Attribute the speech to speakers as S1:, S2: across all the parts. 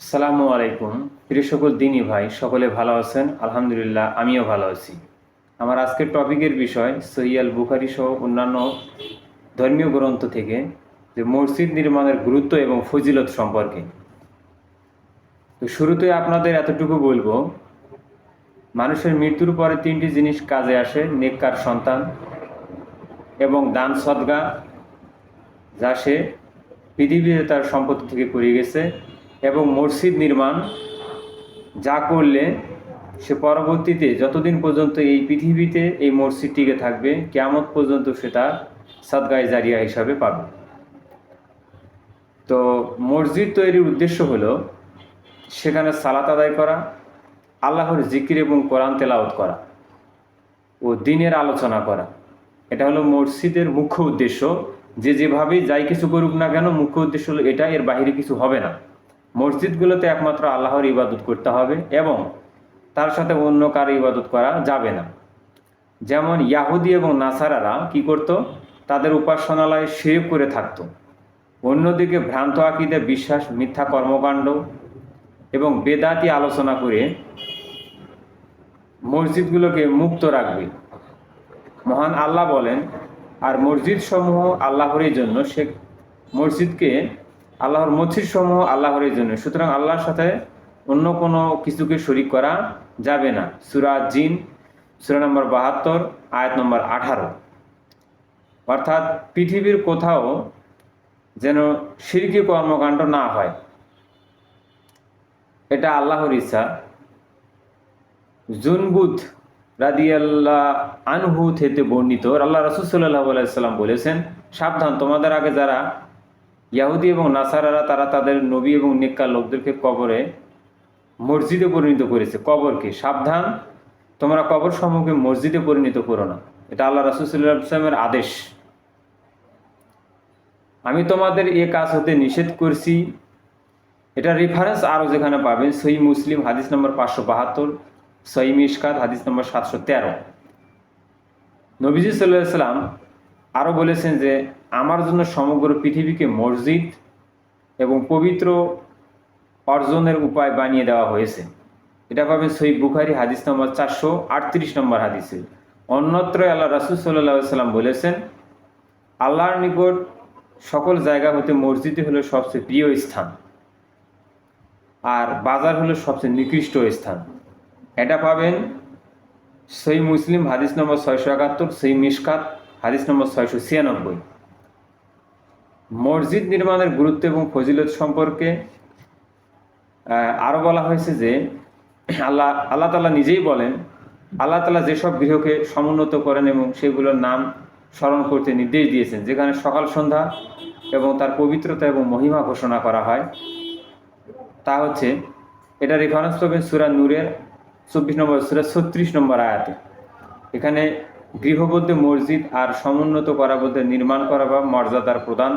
S1: সালামু আলাইকুম। প্রিয় সকল দিনী ভাই, সকলে ভালো আছেন? আলহামদুলিল্লাহ, আমিও ভালো আছি। আমার আজকের টপিকের বিষয় সহিয়াল বুখারি সহ অন্যান্য ধর্মীয় গ্রন্থ থেকে যে মসজিদ নির্মাণের গুরুত্ব এবং ফজিলত সম্পর্কে। তো শুরুতে আপনাদের এতটুকু বলব, মানুষের মৃত্যুর পরে তিনটি জিনিস কাজে আসে, নেককার সন্তান এবং দান সদগা, যা সে পৃথিবীতে তার সম্পত্তি থেকে করে গেছে। এবং মসজিদ নির্মাণ যা করলে সে পরবর্তীতে যতদিন পর্যন্ত এই পৃথিবীতে এই মসজিদ টিকে থাকবে, কেয়ামত পর্যন্ত সে তার সদগায় জারিয়া হিসাবে পাবে। তো মসজিদ তৈরির উদ্দেশ্য হলো সেখানে সালাত আদায় করা, আল্লাহর জিকির এবং কোরআন তেলাওত করা ও দিনের আলোচনা করা। এটা হলো মসজিদের মুখ্য উদ্দেশ্য। যে যেভাবেই যাই কিছু করুক না কেন, মুখ্য উদ্দেশ্য হলো এটা, এর বাইরে কিছু হবে না। মসজিদগুলোতে একমাত্র আল্লাহর ইবাদত করতে হবে এবং তার সাথে অন্য কারও ইবাদত করা যাবে না। যেমন ইয়াহুদি এবং নাসারারা কি করত? তাদের উপাসনালয় শিরিক করে থাকতো। অন্যদিকে ভ্রান্ত আকিদে বিশ্বাস, মিথ্যা কর্মকাণ্ড এবং বেদাতি আলোচনা করে মসজিদগুলোকে মুক্ত রাখবে। মহান আল্লাহ বলেন, আর মসজিদ সমূহ আল্লাহরের জন্য, সে মসজিদকে আল্লাহর মসজিদ সমূহ আল্লাহরের জন্য। সুতরাং আল্লাহর সাথে অন্য কোনো কিছুকে শরিক করা যাবে না। সুরা জিন, সুরা নম্বর বাহাত্তর, আয়াত নম্বর আঠারো। অর্থাৎ পৃথিবীর কোথাও যেন সিরকি কর্মকাণ্ড না হয়। এটা আল্লাহর ইচ্ছা। জুনবুদ রাদিয়াল্লাহ আনহু থেকে বর্ণিত, আল্লাহ রসুল সাল্লাহ বলেছেন, সাবধান, তোমাদের আগে যারা ইয়াহুদি এবং নাসারারা তারা তাদের নবী এবং নিক্কা লোকদেরকে কবরে, মসজিদে পরিণত করেছে। কবরকে সাবধান। তোমরা কবর সমূহকে মসজিদে পরিণত করো না। এটা আল্লাহ রাসুসাল্লামের আদেশ। আমি তোমাদের এ কাজ হতে নিষেধ করছি। এটা রেফারেন্স আরও যেখানে পাবেন, সহি মুসলিম, হাদিস নম্বর পাঁচশো বাহাত্তর, সহি মিসকাত হাদিস নম্বর সাতশো তেরো। নবীজি সাল্লাহ সাল্লাম আরও বলেছেন যে, আমার জন্য সমগ্র পৃথিবীকে মসজিদ এবং পবিত্র অর্জনের উপায় বানিয়ে দেওয়া হয়েছে। এটা পাবেন সই বুখারি, হাদিস নম্বর চারশো আটত্রিশ নম্বর হাদিসে। অন্যত্র আল্লাহ রাসুল সাল্লাহ সাল্লাম বলেছেন, আল্লাহর নিকট সকল জায়গা হতে মসজিদই হলো সবচেয়ে প্রিয় স্থান, আর বাজার হলো সবচেয়ে নিকৃষ্ট স্থান। এটা পাবেন সই মুসলিম, হাদিস নম্বর ছয়শো একাত্তর সেই মিসকাত হাদিস নম্বর ছয়শো ছিয়ানব্বই। মসজিদ নির্মাণের গুরুত্ব এবং ফজিলত সম্পর্কে আরও বলা হয়েছে যে, আল্লাহ আল্লাহ তালা নিজেই বলেন, আল্লাহ তালা যেসব গৃহকে সমুন্নত করেন এবং সেগুলোর নাম স্মরণ করতে নির্দেশ দিয়েছেন, যেখানে সকাল সন্ধ্যা এবং তার পবিত্রতা এবং মহিমা ঘোষণা করা হয়, তা হচ্ছে এটা রেফারেন্স পাবেন সুরা নূরের চব্বিশ নম্বর, সুরা ছত্রিশ নম্বর আয়াতে। এখানে গৃহবদ্ধ মসজিদ আর সমুন্নত করা বলতে নির্মাণ করা বা মর্যাদার প্রদান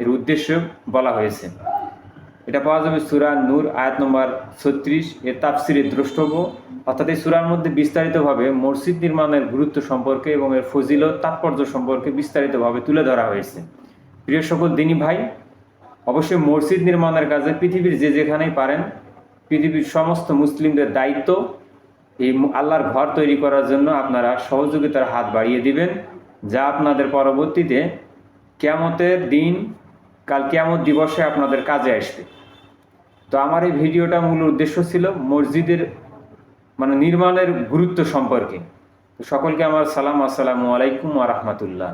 S1: এর উদ্দেশ্য বলা হয়েছে। এটা পাওয়া যাবে সুরা নূর, আয়াত নম্বর ছত্রিশ। এর তাফসিরে দ্রষ্টব্য, অর্থাৎ এই সুরার মধ্যে বিস্তারিতভাবে মসজিদ নির্মাণের গুরুত্ব সম্পর্কে এবং এর ফজিলত, তাৎপর্য সম্পর্কে বিস্তারিতভাবে তুলে ধরা হয়েছে। প্রিয় সকল দিনী ভাই, অবশ্যই মসজিদ নির্মাণের কাজে পৃথিবীর যে যেখানেই পারেন, পৃথিবীর সমস্ত মুসলিমদের দায়িত্ব এই আল্লাহর ঘর তৈরি করার জন্য আপনারা সহযোগিতার হাত বাড়িয়ে দিবেন, যা আপনাদের পরবর্তীতে কেয়ামতের দিন, কাল কেয়ামত দিবসে আপনাদের কাজে আসবে। তো আমার এই ভিডিওটা মূল উদ্দেশ্য ছিল মসজিদের মানে নির্মাণের গুরুত্ব সম্পর্কে। সকলকে আমার সালাম, আসসালামু আলাইকুম আ রহমতুল্লাহ।